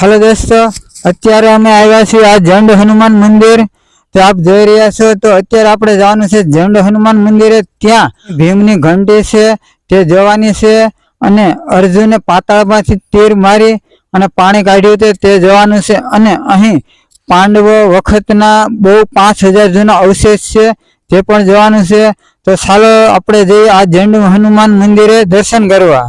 Hello દોસ્તો, અત્યારે અમે આવ્યા છીએ આ જંડ હનુમાન મંદિર. તો આપ જોઈ રહ્યા છો, તો અત્યારે આપણે જવાનું છે જંડ હનુમાન મંદિરે. ત્યાં ભીમની ઘંટી છે, તે જોવાની છે અને અર્જુને પાતાળમાંથી તીર મારી અને પાણી કાઢ્યું હતું તે જોવાનું છે. અને અહીં પાંડવો વખતના બહુ પાંચ હજાર જૂના અવશેષ છે, તે પણ જોવાનું છે. તો ચાલો આપણે જઈએ આ જંડ હનુમાન મંદિરે દર્શન કરવા.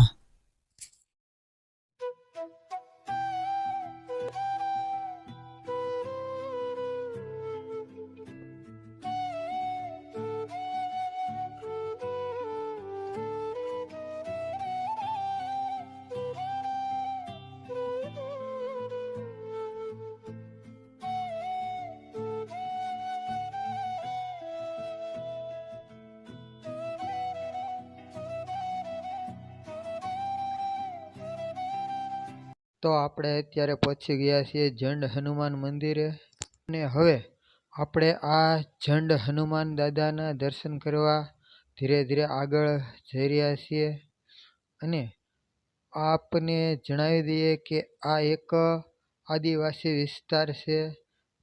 તો આપણે અત્યારે પહોંચી ગયા છીએ જંડ હનુમાન મંદિરે. અને હવે આપણે આ જંડ હનુમાન દાદાના દર્શન કરવા ધીરે ધીરે આગળ જઈ રહ્યા છીએ. અને આપને જણાવી દઈએ કે આ એક આદિવાસી વિસ્તાર છે,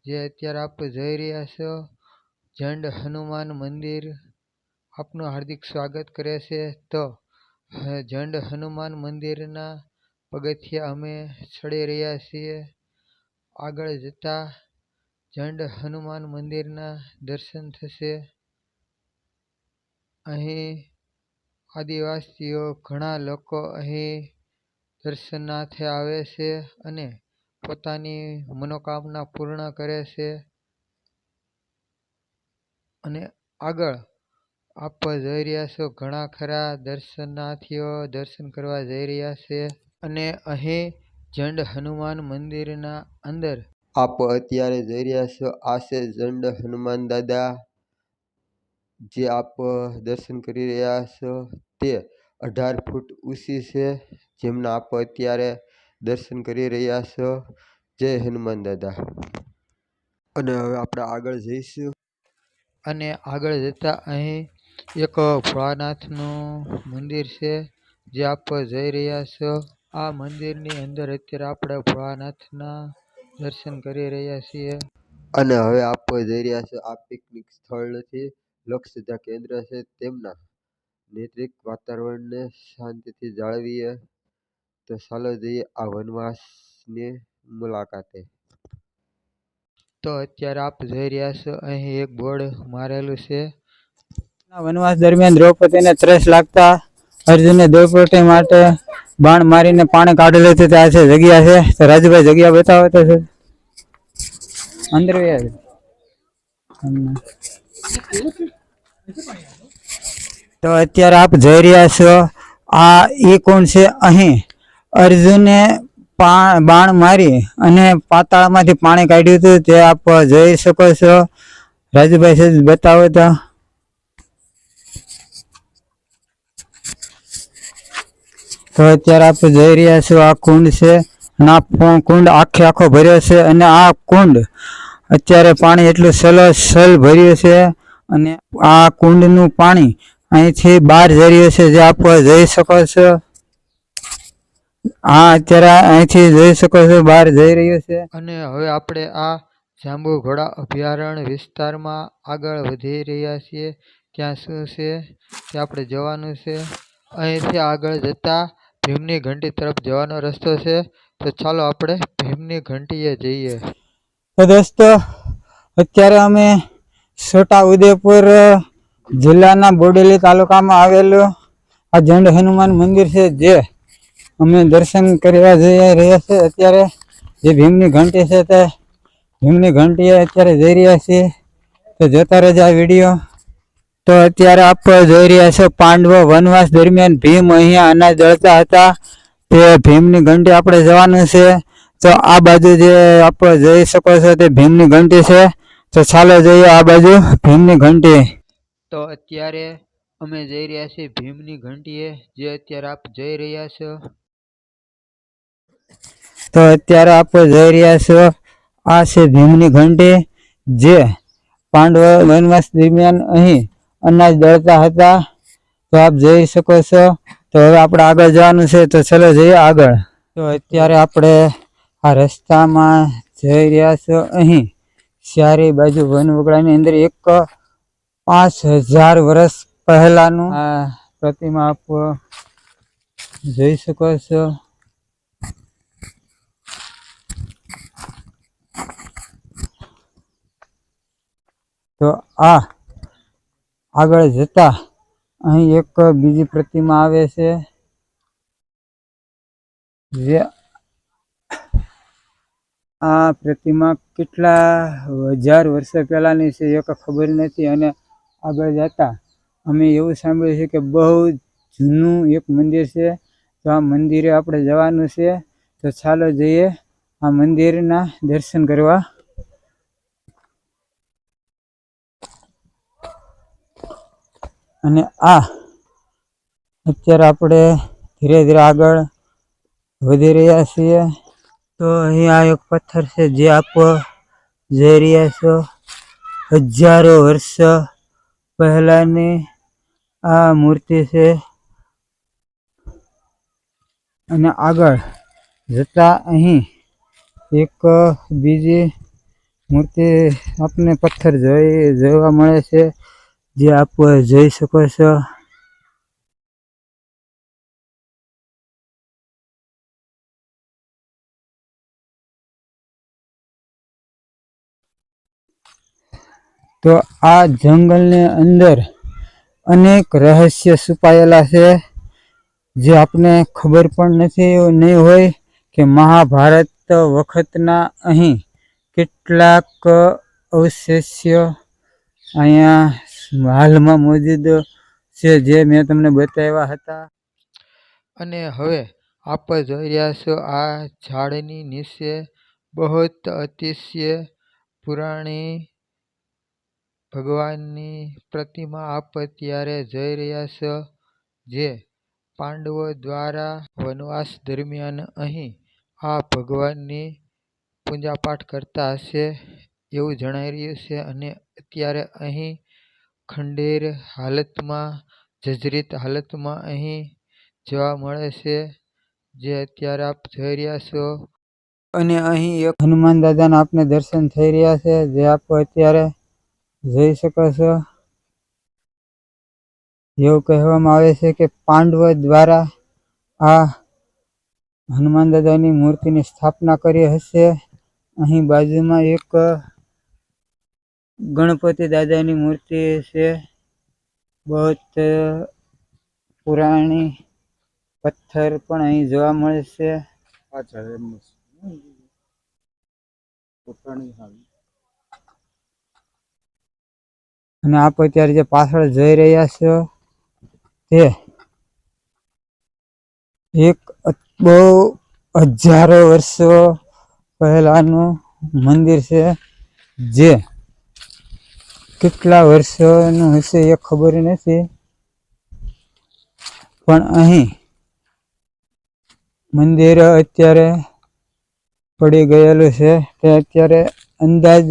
જે અત્યારે આપ જઈ રહ્યા છો. જંડ હનુમાન મંદિર આપનું હાર્દિક સ્વાગત કરે છે. તો જંડ હનુમાન મંદિરના પગથિયા અમે ચડી રહ્યા છીએ. આગળ જતા જંડ હનુમાન મંદિરના દર્શન થશે. અહીં આદિવાસીઓ ઘણા લોકો અહીં દર્શનાર્થે આવે છે અને પોતાની મનોકામના પૂર્ણ કરે છે. અને આગળ આપ જોઈ રહ્યા છો. ઘણા ખરા દર્શનાર્થીઓ દર્શન કરવા જઈ રહ્યા છે. અને અહીં જંડ હનુમાન મંદિરના અંદર. આપ અત્યારે જોઈ રહ્યા છો આ છે જંડ હનુમાન દાદા. જે આપ દર્શન કરી રહ્યા છો તે અઢાર ફૂટ ઊંચી છે જેમના આપ અત્યારે દર્શન કરી રહ્યા છો. જય હનુમાન દાદા. અને હવે આપણે આગળ જઈશું. અને આગળ જતા અહીં એક ભોળાનાથનું મંદિર છે જે આપ જઈ રહ્યા છો. આ મંદિરની અંદર અત્યારે આપણે ભોળાનાથના દર્શન કરી રહ્યા છીએ. અને હવે આપ જઈ રહ્યા છો આ પિકનિક સ્થળ નથી લોકસભા કેન્દ્ર છે તેમના નૈતિક વાતાવરણને શાંતિથી જાળવીએ. તો ચાલો જઈએ આ વનવાસની મુલાકાતે. તો અત્યારે આપ જોઈ રહ્યા છો અહીં એક બોર્ડ મારેલું છે. વનવાસ દરમિયાન દ્રૌપદીને ત્રસ લાગતા અર્જુને દ્રૌપદી માટે બાણ મારીને પાણી કાઢેલું હતું ત્યાં છે, જગ્યા છે. તો રાજુભાઈ જગ્યા બતાવે તો છે અંદર. તો અત્યારે આપ જઈ રહ્યા છો. આ એ કોણ છે? અહીં. અર્જુને બાણ મારી અને પાતાળમાંથી પાણી કાઢ્યું હતું. તે આપ જોઈ શકો છો. રાજુભાઈ સહેજ બતાવો તો. તો અત્યારે આપણે જઈ રહ્યા છો આ કુંડ છે અને આ કુંડ આખે આખો ભર્યો છે અને આ કુંડ અત્યારે પાણી એટલું સલસલ ભર્યું છે અને આ કુંડનું પાણી અહીંથી બહાર જઈ રહ્યું છે, જે આપ જઈ શકો છો. હા અત્યારે અહીંથી જઈ શકો છો, બહાર જઈ રહ્યું છે. અને હવે આપણે આ જાંબુ ઘોડા અભયારણ્ય વિસ્તારમાં આગળ વધી રહ્યા છીએ. ત્યાં શું છે? ત્યાં આપણે જવાનું છે. અહીંથી આગળ જતા ભીમની ઘંટી તરફ જવાનો રસ્તો છે, તો ચાલો આપણે ભીમની ઘંટીએ જઈએ. તો દોસ્તો, અત્યારે અમે છોટા ઉદેપુર જિલ્લાના બોડેલી તાલુકામાં આવેલું આ જંડ હનુમાન મંદિર છે, જે અમે દર્શન કરવા જઈ રહ્યા છે. અત્યારે જે ભીમની ઘંટી છે તે ભીમની ઘંટીએ અત્યારે જઈ રહ્યા છીએ. તો જોતા રહેજો વીડિયો. તો અત્યારે આપ જોઈ રહ્યા છો પાંડવો વનવાસ દરમિયાન ભીમ અહીંયા અનાજ દળતા હતા. તે ભીમની ઘંટી આપણે જવાનું છે. તો આ બાજુ જે આપ જોઈ શકો છો તે ભીમની ઘંટી છે. તો ચાલો જઈએ આ બાજુ ભીમની ઘંટી. તો અત્યારે અમે જઈ રહ્યા છીએ ભીમની ઘંટીએ જે અત્યારે આપ જઈ રહ્યા છો. તો અત્યારે આપ જઈ રહ્યા છો આ છે ભીમની ઘંટી જે પાંડવ વનવાસ દરમિયાન અહીં અનાજ દળતા હતા. તો આપ જોઈ શકો છો. તો હવે આપણે આગળ જવાનું છે. તો ચલો જઈએ આગળ. તો અત્યારે આપણે આ રસ્તામાં જઈ રહ્યા છો. અહીં ચારે બાજુ વનવગડાની અંદર એક પાંચ હજાર વર્ષ પહેલાનું આ પ્રતિમા આપ જોઈ શકો છો. તો આ આગળ જતા અહીં એક બીજી પ્રતિમા આવે છે. જે આ પ્રતિમા કેટલા હજાર વર્ષ પહેલાની છે એ ખબર નથી અને આગળ જતા અમે એવું સાંભળ્યું છે કે બહુ જૂનું એક મંદિર છે. તો આ મંદિરે આપણે જવાનું છે. તો ચાલો જઈએ આ મંદિરના દર્શન કરવા. અને આ અત્યારે આપણે ધીરે ધીરે આગળ વધી રહ્યા છીએ. તો અહીંયા એક પથ્થર છે જે આપ જઈ રહ્યા છો. હજારો વર્ષ પહેલાની આ મૂર્તિ છે. અને આગળ જતા અહીં એક બીજી મૂર્તિ આપને પથ્થર જોઈ જોવા મળે છે. જે આપ જોઈ શકો છો. તો આ જંગલની અંદર અનેક રહસ્ય છુપાયેલા છે. જે આપને ખબર પણ નથી નહીં હોય કે મહાભારત વખતના અહીં કેટલાક અવશેષ્ય અહીંયા હાલમાં મોજૂદ છે જે મેં તમને બતાવ્યા હતા. અને હવે આપ જોઈ રહ્યા છો, આ ઝાડની નીચે બહુ અતિશય પુરાણી ભગવાનની પ્રતિમા આપ અત્યારે જોઈ રહ્યા છો, જે પાંડવો દ્વારા વનવાસ દરમિયાન અહીં આ ભગવાનની પૂજાપાઠ કરતા હશે એવું જણાઈ રહ્યું છે અને અત્યારે અહીં ખંડેર હાલતમાં, જર્જરિત હાલતમાં અહીં જોવા મળે છે, જે અત્યારે આપ જોઈ રહ્યા છો. અને અહીં એક હનુમાન દાદાના આપને દર્શન થઈ રહ્યા છે, જે આપ અત્યારે જોઈ શકો છો. એવું કહેવામાં આવે છે કે પાંડવ દ્વારા આ હનુમાન દાદાની મૂર્તિની સ્થાપના કરી હશે. અહીં બાજુમાં એક ગણપતિ દાદાની મૂર્તિ છે. બહુ પુરાણી પથ્થર પણ અહીં જોવા મળે છે. અને આપ અત્યારે જે પાછળ જઈ રહ્યા છો તે એક બહુ હજારો વર્ષો પહેલાનું મંદિર છે જે કેટલા વર્ષનું હશે એ ખબર નથી. પણ અહીં મંદિર અત્યારે પડી ગયેલું છે. તે અત્યારે અંદાજ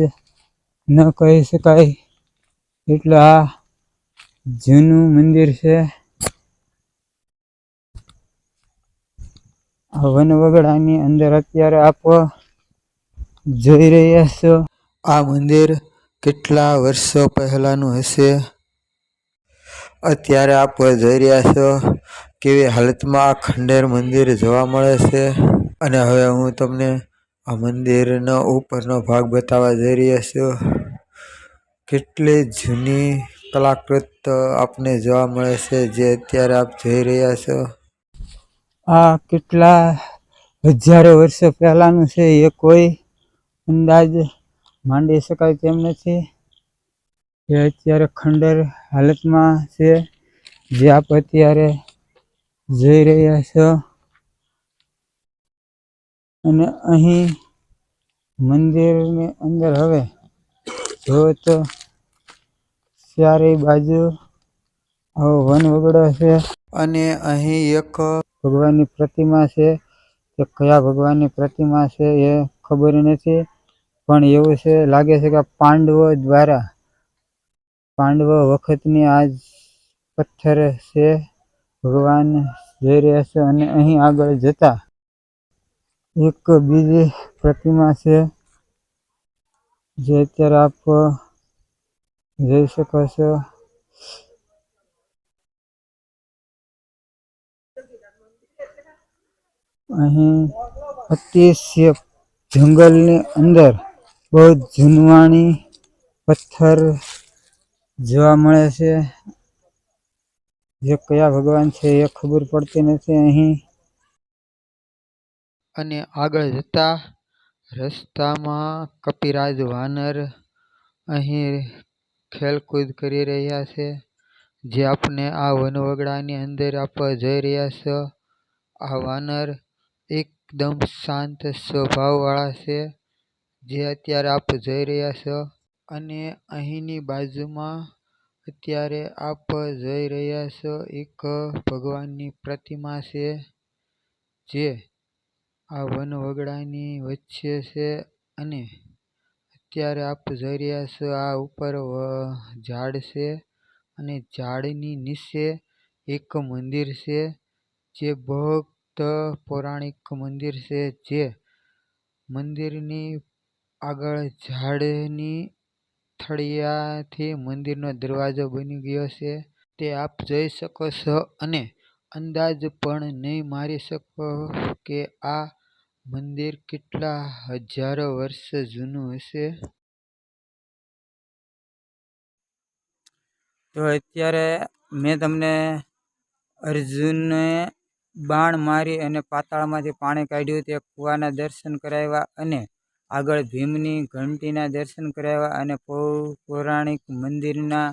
ન કહી શકાય. એટલે આ જૂનું મંદિર છે. આ વનવગડાની અંદર અત્યારે આપ જોઈ રહ્યા છો. આ મંદિર કેટલા વર્ષો પહેલાંનું હશે? અત્યારે આપ જોઈ રહ્યા છો કેવી હાલતમાં આ ખંડેર મંદિર જોવા મળે છે. અને હવે હું તમને આ મંદિરનો ઉપરનો ભાગ બતાવવા જઈ રહ્યા છું. કેટલી જૂની કલાકૃત આપને જોવા મળે છે જે અત્યારે આપ જોઈ રહ્યા છો. આ કેટલા હજારો વર્ષો પહેલાંનું છે એ કોઈ અંદાજ માંડી શકાય તેમ નથી. એ અત્યારે ખંડર હાલતમાં છે. જે આપ અત્યારે જોઈ રહ્યા છો. અને અહીં મંદિરની અંદર હવે જો તો ચારે બાજુ આવો વન વગડો છે. અને અહીં એક ભગવાનની પ્રતિમા છે. તે કયા ભગવાનની પ્રતિમા છે એ ખબર નથી. પણ એવું છે, લાગે છે કે પાંડવો દ્વારા, પાંડવો વખતની આ પથ્થર છે, ભગવાન જઈ રહ્યા છે અને અહીં આગળ જતા એક બીજી પ્રતિમા છે, જે અત્યારે આપ જઈ શકો છો. અહીં અતિશય જંગલની અંદર બહુ જૂનવાણી પથ્થર જોવા મળે છે. જે કયા ભગવાન છે એ ખબર પડતી નથી અહીં. અને આગળ જતા રસ્તામાં કપિરાજ વાનર અહીં ખેલકૂદ કરી રહ્યા છે. જે આપને આ વનવગડાની અંદર આપ જઈ રહ્યા છો આ વાનર એકદમ શાંત સ્વભાવવાળા છે. જે અત્યારે આપ જઈ રહ્યા છો અને અહીંની બાજુમાં અત્યારે આપ જોઈ રહ્યા છો એક ભગવાનની પ્રતિમા છે, જે આ વનવગડાની વચ્ચે છે અને અત્યારે આપ જોઈ રહ્યા છો આ ઉપર ઝાડ છે અને ઝાડની નીચે એક મંદિર છે, જે ભક્ત પૌરાણિક મંદિર છે, જે મંદિરની આગળ ઝાડની થળિયાથી મંદિરનો દરવાજો બની ગયો છે. તે આપ જોઈ શકો છો અને અંદાજ પણ નહીં મારી શકો કે આ મંદિર કેટલા હજારો વર્ષ જૂનું હશે. તો અત્યારે મેં તમને અર્જુને બાણ મારી અને પાતાળમાંથી પાણી કાઢ્યું, તે કૂવાના દર્શન કરાવ્યા અને આગળ ભીમની ઘંટીના દર્શન કરાવ્યા અને પૌરાણિક મંદિરના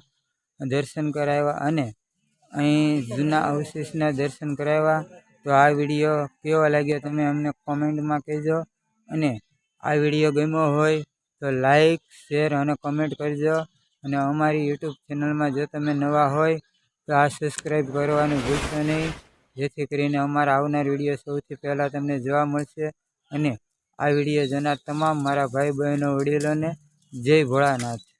દર્શન કરાવ્યા અને અહીં જૂના અવશેષના દર્શન કરાવ્યા. તો આ વીડિયો કેવો લાગ્યો તમે અમને કોમેન્ટમાં કહેજો અને આ વીડિયો ગમ્યો હોય તો લાઈક, શેર અને કમેન્ટ કરજો. અને અમારી યુટ્યુબ ચેનલમાં જો તમે નવા હોય તો આ સબસ્ક્રાઈબ કરવાનું ભૂલશો નહીં. જેથી કરીને અમારા આવનાર વીડિયો સૌથી પહેલાં તમને જોવા મળશે. અને આ વીડિયો જોનાર તમામ મારા ભાઈ બહેનો વડીલોને જય ભોળાનાથ.